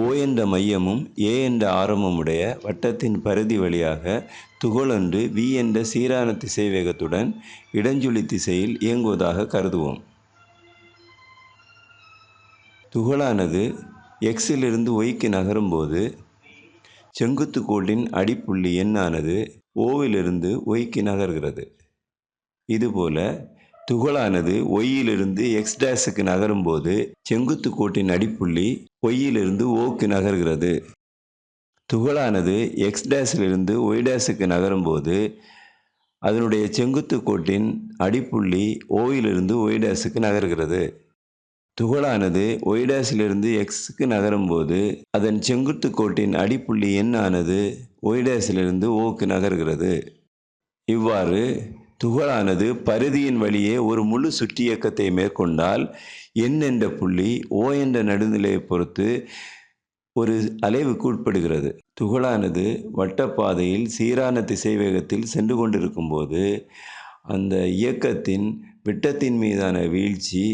ஓ என்ற மையமும் ஏ என்ற ஆரமும் உடைய வட்டத்தின் பரிதி வழியாக துகளொன்று வி என்ற சீரான திசைவேகத்துடன் இடஞ்சுழி திசையில் இயங்குவதாக கருதுவோம். துகளானது எக்ஸிலிருந்து ஒய்க்கு நகரும்போது செங்குத்து கோட்டின் அடிப்புள்ளி எண்ணானது ஓவிலிருந்து ஒய்க்கு நகர்கிறது. இதுபோல துகளானது ஒய்யிலிருந்து எக்ஸ் டேஸுக்கு நகரும்போது செங்குத்து கோட்டின் அடிப்புள்ளி ஒய்யிலிருந்து ஓக்கு நகர்கிறது. துகளானது எக்ஸ் டேஸிலிருந்து ஒய் டேஸுக்கு நகரும்போது அதனுடைய செங்குத்து கோட்டின் அடிப்புள்ளி ஓயிலிருந்து ஒய் டேஸுக்கு நகர்கிறது. துகளானது ஒய் டேஸிலிருந்து எக்ஸுக்கு நகரும்போது அதன் செங்குத்து கோட்டின் அடிப்புள்ளி எண்ணானது ஒய் டேஸிலிருந்து ஓக்கு நகர்கிறது. இவ்வாறு துகளானது பரிதியின் வழியே ஒரு முழு சுற்றியக்கத்தை மேற்கொண்டால் என் என்ற புள்ளி ஓ என்ற நடுநிலையை பொறுத்து ஒரு அலைவுக்கு உட்படுகிறது. துகளானது வட்டப்பாதையில் சீரான திசைவேகத்தில் சென்று கொண்டிருக்கும்போது அந்த இயக்கத்தின் விட்டத்தின் மீதான வீழ்ச்சி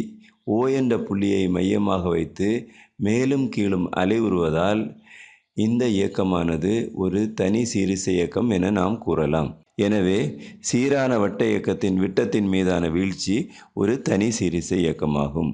ஓ என்ற புள்ளியை மையமாக வைத்து மேலும் கீழும் அலைவுறுவதால் இந்த இயக்கமானது ஒரு தனி சீரிசை இயக்கம் என நாம் கூறலாம். எனவே சீரான வட்ட இயக்கத்தின் விட்டத்தின் மீதான வீழ்ச்சி ஒரு தனி சீரிசை இயக்கமாகும்.